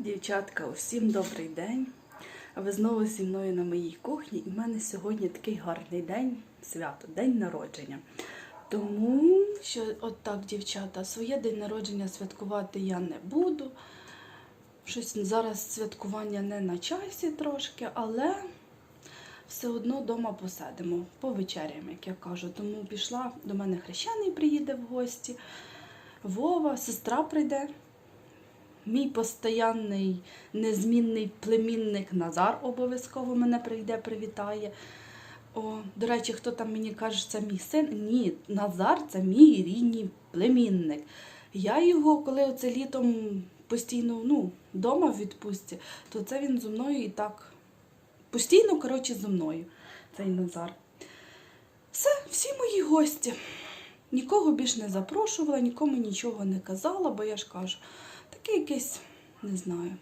Дівчатка, усім добрий день. Ви знову зі мною на моїй кухні, і в мене сьогодні такий гарний день, свято, день народження. Тому що, от так, дівчата, своє день народження святкувати я не буду. Щось зараз святкування не на часі трошки, але все одно вдома посидимо, повечеряємо, як я кажу. Тому пішла до мене хрещений приїде в гості. Вова, сестра прийде. Мій постоянний незмінний племінник Назар обов'язково мене прийде, привітає. О, до речі, хто там мені каже, це мій син? Ні, Назар це мій рідний племінник. Я його, коли оце літом постійно ну, вдома в відпустці, то це він зі мною і так постійно, коротше, зі мною, цей Назар. Все, всі мої гості. Нікого більш не запрошувала, нікому нічого не казала, бо я ж кажу, таке якесь, не знаю.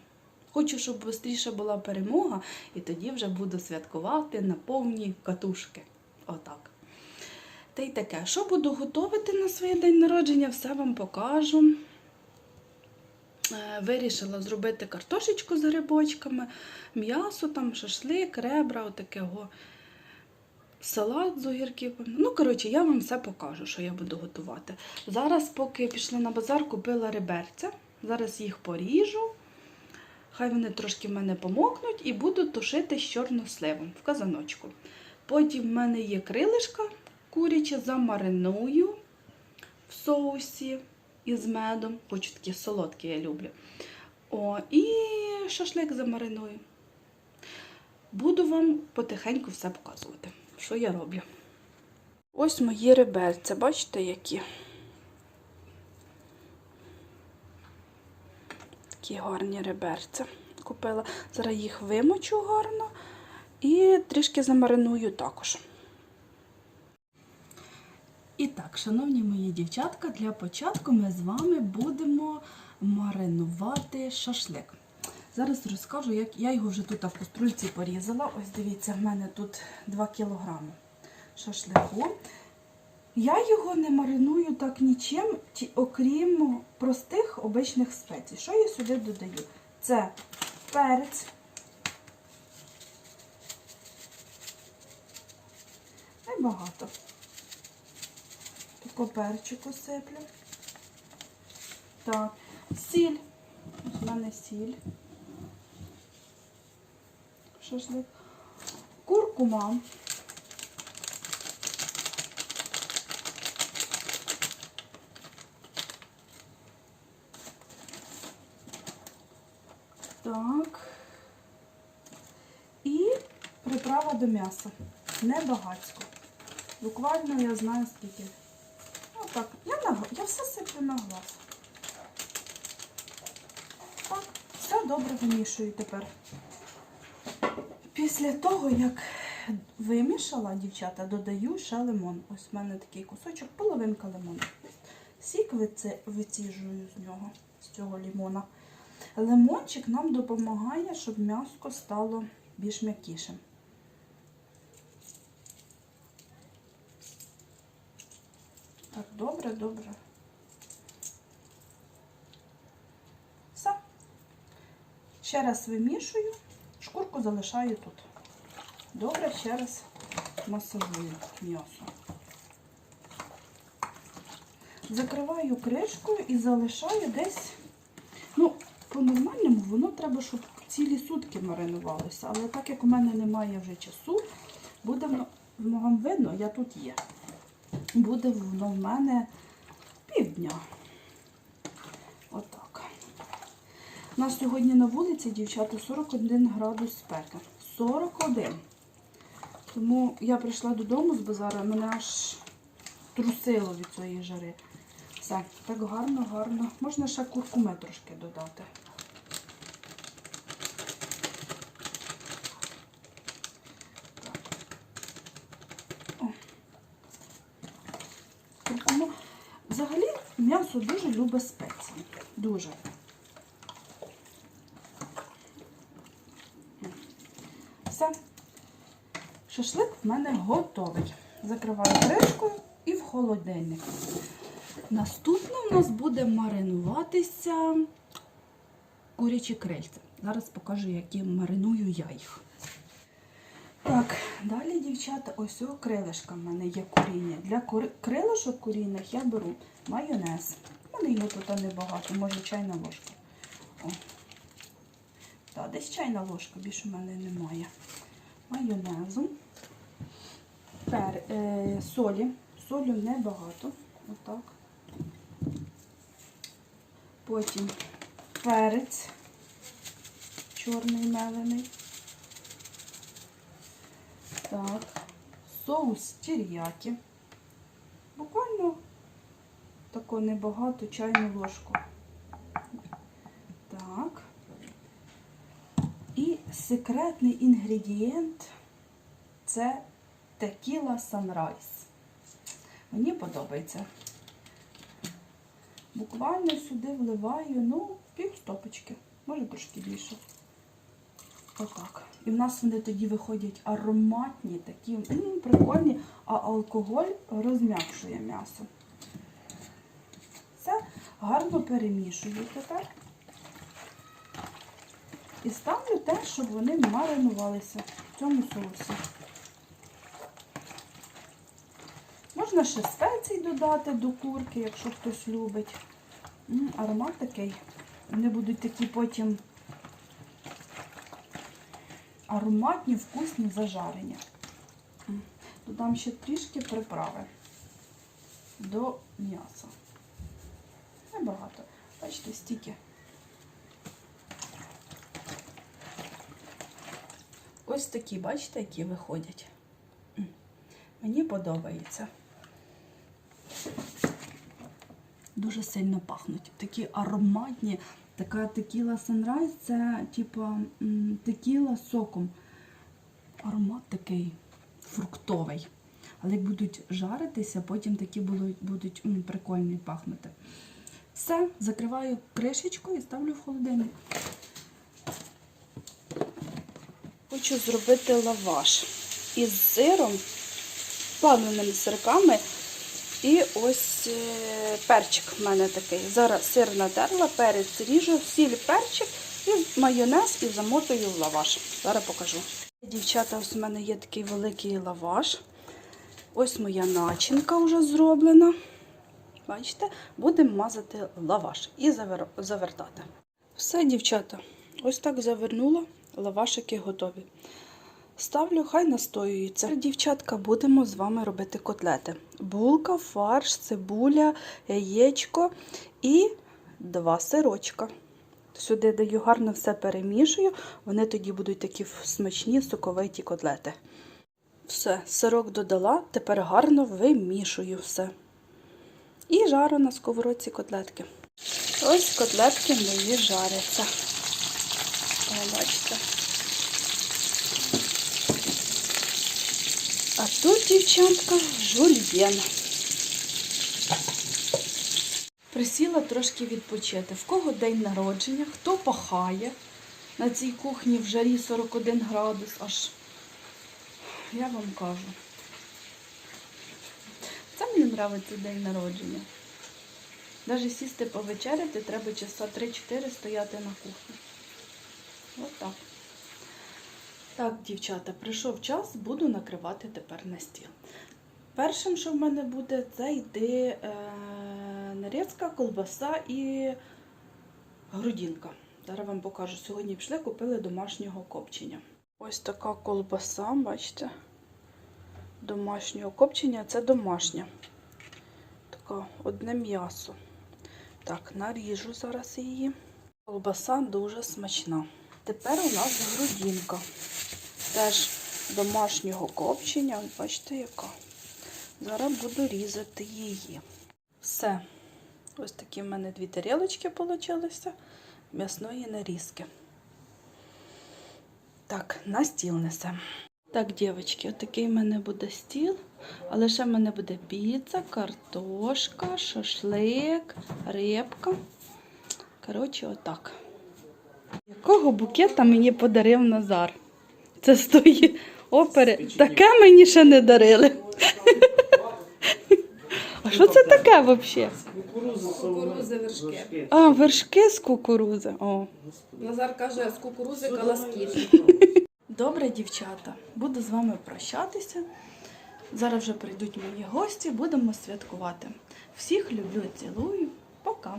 Хочу, щоб швидше була перемога, і тоді вже буду святкувати на повні катушки. Отак. Та й таке, що буду готувати на своє день народження, все вам покажу. Е, Вирішила зробити картошечку з грибочками, м'ясо, там, шашлик, ребра, отакого салат з огірків. Ну, коротше, я вам все покажу, що я буду готувати. Зараз, поки пішла на базар, купила реберця. Зараз їх поріжу. Хай вони трошки в мене помокнуть і буду тушити з чорносливом в казаночку. Потім в мене є крилишка куряче, замариную в соусі із медом. Хочу такі солодкі, я люблю. О, і шашлик замариную. Буду вам потихеньку все показувати, що я роблю. Ось мої реберця, бачите, які? Такі гарні реберця купила. Зараз їх вимочу гарно і трішки замариную також. І так, шановні мої дівчатка, для початку ми з вами будемо маринувати шашлик. Зараз розкажу, як я його вже тут в каструльці порізала. Ось дивіться, в мене тут 2 кг шашлику. Я його не мариную так нічим, окрім простих обичних спецій. Що я сюди додаю? Це перець. Небагато. Таку перчику сиплю. Так, сіль. В мене сіль. Шашлик. Куркума. Так. І приправа до м'яса. Небагацько. Буквально я знаю скільки. Отак. Я, на, я все сиплю на глаз. Так, все добре вимішую тепер. Після того, як вимішала, дівчата, додаю ще лимон. Ось в мене такий кусочок, половинка лимону. Сік виціжую з нього, з цього лимона. Лимончик нам допомагає, щоб м'яско стало більш м'якішим. Так, добре, добре. Все. Ще раз вимішую, шкурку залишаю тут. Добре, ще раз масажую м'ясо. Закриваю кришкою і залишаю десь, ну, по-нормальному воно треба, щоб цілі сутки маринувалося. Але так як у мене немає вже часу, буде воно, вам видно, я тут є. Буде воно в мене півдня. Отак. У нас сьогодні на вулиці, дівчата, 41 градус спеки. 41. Тому я прийшла додому з базара, мене аж трусило від цієї жари. Все, так гарно, гарно. Можна ще куркуми трошки додати. Взагалі м'ясо дуже любить спеції. Дуже. Все. Шашлик в мене готовий. Закриваю кришкою і в холодильник. Наступне у нас буде маринуватися курячі крильця. Зараз покажу, які мариную я їх. Так, далі, дівчата, ось о крилишка в мене є куріння. Для крилишок курінних я беру майонез. У мене його тут небагато, може чайна ложка. О. Так, десь чайна ложка, більше в мене немає. Майонезу. Пер, е, солі. Солю небагато. Отак. Потім перець чорний мелений. Так. Соус теріякі. Буквально тако небагато чайну ложку. Так. І секретний інгредієнт це текіла Sunrise. Мені подобається. Буквально сюди вливаю, ну, пів стопочки, може трошки більше. Отак. І в нас вони тоді виходять ароматні, такі м, прикольні, а алкоголь розм'якшує м'ясо. Все гарно перемішую тепер. І ставлю те, щоб вони маринувалися в цьому соусі. Можна ще спецій додати до курки, якщо хтось любить. Аромат такий. Вони будуть такі потім ароматні, вкусні, зажарені. М. Додам ще трішки приправи до м'яса. Небагато. Бачите, стільки. Ось такі, бачите, які виходять. Мені подобається. Дуже сильно пахнуть. Такі ароматні. Така текіла Sunrise це типу текіла з соком. Аромат такий фруктовий. Але будуть жаритися, потім такі будуть, будуть м, прикольні пахнути. Все, закриваю кришечку і ставлю в холодильник. Хочу зробити лаваш із сиром, плавленими сирками. І ось е, перчик в мене такий. Зараз сир натерла, перець ріжу, сіль перчик і майонез і замотую в лаваш. Зараз покажу. Дівчата, ось у мене є такий великий лаваш. Ось моя начинка вже зроблена. Бачите, будемо мазати лаваш і завертати. Все, дівчата, ось так завернула. Лавашики готові. Ставлю, хай настоюються. Дівчатка, будемо з вами робити котлети. Булка, фарш, цибуля, яєчко і два сирочка. Сюди даю гарно все перемішую, вони тоді будуть такі смачні соковиті котлети. Все, сирок додала, тепер гарно вимішую все. І жару на сковородці котлетки. Ось котлетки мої жаряться. Бачите. Тут, дівчатка, жульєн. Присіла трошки відпочити. В кого день народження, хто пахає на цій кухні в жарі 41 градус аж. Я вам кажу. Це мені подобається день народження. Навіть сісти повечеряти треба часа 3-4 стояти на кухні. Ось так. Так, дівчата, прийшов час, буду накривати тепер на стіл. Першим, що в мене буде, це йде е, нарізка, колбаса і грудинка. Зараз вам покажу. Сьогодні пішли, купили домашнього копчення. Ось така колбаса, бачите? Домашнього копчення це домашня. Така одне м'ясо. Так, наріжу зараз її. Колбаса дуже смачна. Тепер у нас грудинка. Теж домашнього копчення. Бачите, яка. Зараз буду різати її. Все. Ось такі в мене дві тарілочки получилися м'ясної нарізки. Так, на стіл несемо. Так, дівчатки, отакий в мене буде стіл, але ще в мене буде піца, картошка, шашлик, рибка. Коротше, отак. Якого букета мені подарив Назар? Це з тої опери. Таке мені ще не дарили. Аж Що це таке взагалі? Кукурузи вершки. А, вершки з кукурузи. О. Назар каже, з кукурузи колоски. Добре, дівчата, буду з вами прощатися. Зараз вже прийдуть мої гості, будемо святкувати. Всіх люблю, цілую. Пока.